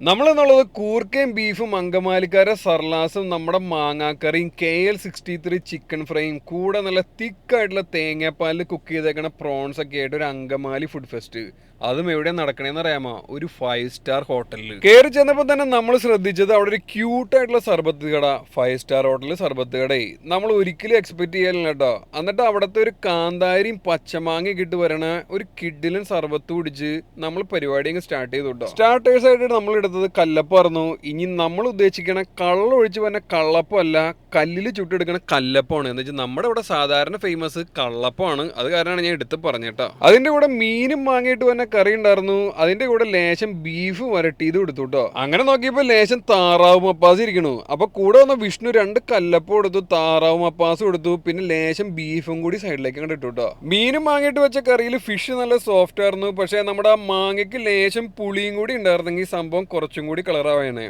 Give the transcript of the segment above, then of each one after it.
നമ്മളെന്നുള്ളത് കൂർക്കയും ബീഫും അങ്കമാലിക്കാരെ സർലാസും നമ്മുടെ മാങ്ങാക്കറിയും K L sixty three chicken ഫ്രൈയും കൂടെ നല്ല തിക്കായിട്ടുള്ള തേങ്ങാപ്പാലിൽ കുക്ക് ചെയ്തേക്കണ പ്രോൺസ് ഒക്കെ ആയിട്ട് ഒരു അങ്കമാലി ഫുഡ് ഫെസ്റ്റ് അതും എവിടെ നടക്കണേന്ന് അറിയാമോ? ഒരു ഫൈവ് സ്റ്റാർ ഹോട്ടലിൽ കയറി ചെന്നപ്പോൾ തന്നെ നമ്മൾ ശ്രദ്ധിച്ചത് അവിടെ ഒരു ക്യൂട്ടായിട്ടുള്ള സർബത്ത് കട ഫൈവ് സ്റ്റാർ ഹോട്ടലിൽ സർബത്ത് കടയെ നമ്മൾ ഒരിക്കലും എക്സ്പെക്ട് ചെയ്യലില്ല കേട്ടോ എന്നിട്ട് അവിടുത്തെ ഒരു കാന്താരിയും പച്ചമാങ്ങയും കിട്ട് വരണ ഒരു കിഡിലും സർബത്ത് പിടിച്ച് നമ്മൾ പരിപാടി അങ്ങ് സ്റ്റാർട്ട് ചെയ്തു കേട്ടോ സ്റ്റാർട്ടേഴ്സ് ആയിട്ട് നമ്മൾ എടുത്തത് കല്ലപ്പായിരുന്നു ഇനി നമ്മൾ ഉദ്ദേശിക്കണ കള്ളൊഴിച്ച് പറഞ്ഞ കള്ളപ്പമല്ല കല്ലിൽ ചുട്ടെടുക്കുന്ന കല്ലപ്പമാണ് എന്ന് വെച്ചാൽ നമ്മുടെ ഇവിടെ സാധാരണ ഫേമസ് കള്ളപ്പമാണ് അത് കാരണമാണ് ഞാൻ എടുത്ത് പറഞ്ഞേട്ടോ അതിന്റെ കൂടെ മീനും വാങ്ങിയിട്ട് വന്ന കറി ഉണ്ടായിരുന്നു. അതിന്റെ കൂടെ ലേശം ബീഫ് വരട്ടിയത് കൊടുത്തു കേട്ടോ. അങ്ങനെ നോക്കിയപ്പോൾ ലേശം താറാവ് മപ്പാസ് ഇരിക്കണു. അപ്പൊ കൂടെ വന്ന വിഷ്ണു രണ്ട് കല്ലപ്പം കൊടുത്തു താറാവ് മപ്പാസ് കൊടുത്തു പിന്നെ ലേശം ബീഫും കൂടി സൈഡിലേക്ക് അങ്ങോട്ട് ഇട്ടു കേട്ടോ. മീനും വാങ്ങിയിട്ട് വെച്ച കറിയിൽ ഫിഷ് നല്ല സോഫ്റ്റ് ആയിരുന്നു. പക്ഷേ നമ്മുടെ ആ മാങ്ങയ്ക്ക് ലേശം പുളിയും കൂടി ഉണ്ടായിരുന്നെങ്കിൽ സംഭവം കുറച്ചും കൂടി കളറാവാണേ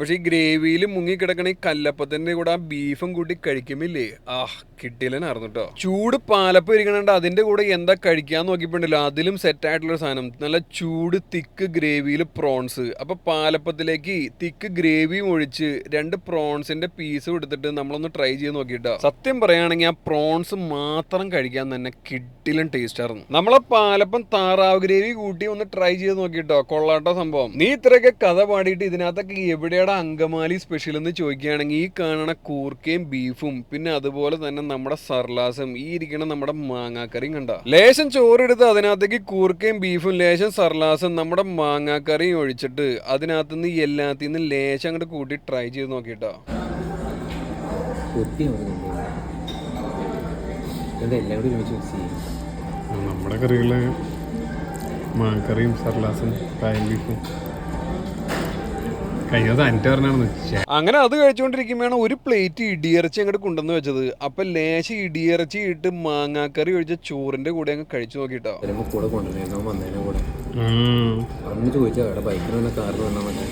പക്ഷേ ഈ ഗ്രേവിയിൽ മുങ്ങിക്കിടക്കണ ഈ കല്ലപ്പത്തിന്റെ കൂടെ ആ ബീഫും കൂട്ടി കഴിക്കുമില്ലേ ആ കിട്ടിയില്ലെന്നായിരുന്നു കേട്ടോ ചൂട് പാലപ്പം ഇരിക്കണുണ്ട്. അതിന്റെ കൂടെ എന്താ കഴിക്കാൻ നോക്കിയിട്ടുണ്ടല്ലോ. അതിലും സെറ്റ് ആയിട്ടുള്ള സാധനം. നല്ല ചൂട് തിക്ക് ഗ്രേവിയിൽ പ്രോൺസ് അപ്പോൾ പാലപ്പത്തിലേക്ക് തിക്ക് ഗ്രേവിയും ഒഴിച്ച് രണ്ട് പ്രോൺസിന്റെ പീസ് എടുത്തിട്ട് നമ്മളൊന്ന് ട്രൈ ചെയ്ത് നോക്കിയിട്ടോ സത്യം പറയുകയാണെങ്കിൽ ആ പ്രോൺസ് മാത്രം കഴിക്കാൻ തന്നെ കിട്ടിലും ടേസ്റ്റ് ആയിരുന്നു. നമ്മളെ പാലപ്പം താറാവ് ഗ്രേവി കൂട്ടി ഒന്ന് ട്രൈ ചെയ്ത് നോക്കിയിട്ടോ കൊള്ളാട്ടോ സംഭവം. നീ ഇത്രയൊക്കെ കഥ പാടിയിട്ട് ഇതിനകത്തൊക്കെ എവിടെയാണ് അങ്കമാലി സ്പെഷ്യൽ എന്ന് ചോദിക്കുകയാണെങ്കിൽ ഈ കാണണ കൂർക്കയും ബീഫും പിന്നെ അതുപോലെ തന്നെ നമ്മുടെ സർലാസും ഈ ഇരിക്കണ നമ്മുടെ മാങ്ങാക്കറിയും കണ്ട? ലേശം ചോറെടുത്ത് അതിനകത്തേക്ക് കൂർക്കയും ബീഫും ലേശം സർലാസും നമ്മുടെ മാങ്ങാക്കറിയും ഒഴിച്ചിട്ട് അതിനകത്തുനിന്ന് എല്ലാത്തിൽ നിന്ന് ലേശം അങ്ങോട്ട് കൂട്ടി ട്രൈ ചെയ്ത് നോക്കിട്ടോ. നമ്മുടെ കറികൾ മാങ്ങക്കറിയും സർലാസും കായം ബീഫും കഴിഞ്ഞ സാനിറ്റ് പറഞ്ഞാണ് അങ്ങനെ അത് കഴിച്ചുകൊണ്ടിരിക്കുമ്പോഴാണ് ഒരു പ്ലേറ്റ് ഇടിയിറച്ചി അങ്ങോട്ട് കൊണ്ടുവന്ന് വെച്ചത്. അപ്പൊ ലേശം ഇടിയിറച്ചി ഇട്ട് മാങ്ങാക്കറി ഒഴിച്ച ചോറിന്റെ കൂടെ അങ്ങ് കഴിച്ചു നോക്കിട്ടോ. കൂടെ വന്നതിനെ കൂടെ. അന്ന് ചോദിച്ചാൽ അവിടെ ബൈക്കിൽ വന്ന കാറിൽ വന്നാൽ മതി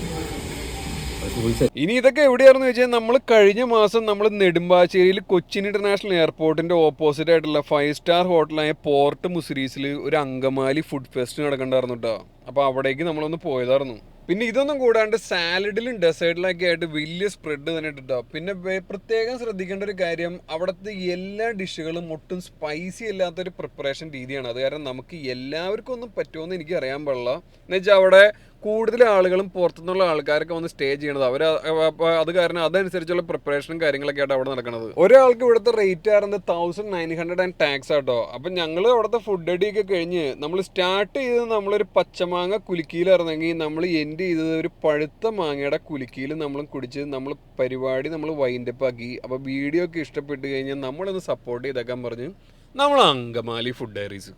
ഇനി ഇതൊക്കെ എവിടെയാണെന്ന് വെച്ചാൽ നമ്മൾ കഴിഞ്ഞ മാസം നമ്മൾ നെടുമ്പാശ്ശേരിയിൽ കൊച്ചിൻ ഇന്റർനാഷണൽ എയർപോർട്ടിന്റെ ഓപ്പോസിറ്റ് ആയിട്ടുള്ള ഫൈവ് സ്റ്റാർ ഹോട്ടലായ പോർട്ട് മുസിരീസിൽ ഒരു അങ്കമാലി ഫുഡ് ഫെസ്റ്റ് നടക്കണ്ടായിരുന്നു കേട്ടോ അപ്പൊ അവിടേക്ക് നമ്മളൊന്ന് പോയതായിരുന്നു. പിന്നെ ഇതൊന്നും കൂടാണ്ട് സാലഡിലും ഡെസേർട്ടിലൊക്കെ ആയിട്ട് വലിയ സ്പ്രെഡ് തന്നെ ഇട്ടോ പിന്നെ പ്രത്യേകം ശ്രദ്ധിക്കേണ്ട ഒരു കാര്യം അവിടുത്തെ എല്ലാ ഡിഷുകളും ഒട്ടും സ്പൈസി അല്ലാത്തൊരു പ്രിപ്പറേഷൻ രീതിയാണ്. അത് കാരണം നമുക്ക് എല്ലാവർക്കും ഒന്നും പറ്റുമെന്ന് എനിക്ക് അറിയാൻ പാടില്ല. എന്നുവെച്ചാൽ അവിടെ കൂടുതൽ ആളുകളും പുറത്തുനിന്നുള്ള ആൾക്കാരൊക്കെ വന്ന് സ്റ്റേ ചെയ്യണത് അവർ അത് കാരണം അതനുസരിച്ചുള്ള പ്രിപ്പറേഷനും കാര്യങ്ങളൊക്കെ ആയിട്ട് അവിടെ നടക്കുന്നത് ഒരാൾക്ക് ഇവിടുത്തെ റേറ്റ് ആയിരുന്നത് thousand nine hundred and tax ആട്ടോ. അപ്പം ഞങ്ങൾ അവിടുത്തെ ഫുഡ് അടിയൊക്കെ കഴിഞ്ഞ് നമ്മൾ സ്റ്റാർട്ട് ചെയ്തത് നമ്മളൊരു പച്ചമാങ്ങ കുലുക്കിയിലായിരുന്നെങ്കിൽ നമ്മൾ എൻഡ് ചെയ്തത് ഒരു പഴുത്ത മാങ്ങയുടെ കുലുക്കിയിൽ നമ്മൾ കുടിച്ച് നമ്മൾ പരിപാടി നമ്മൾ വൈൻഡപ്പ് ആക്കി. അപ്പോൾ വീഡിയോ ഒക്കെ ഇഷ്ടപ്പെട്ട് കഴിഞ്ഞാൽ നമ്മളൊന്ന് സപ്പോർട്ട് ചെയ്തേക്കാൻ പറഞ്ഞ് നമ്മൾ അങ്കമാലി ഫുഡ് ഡയറീസ്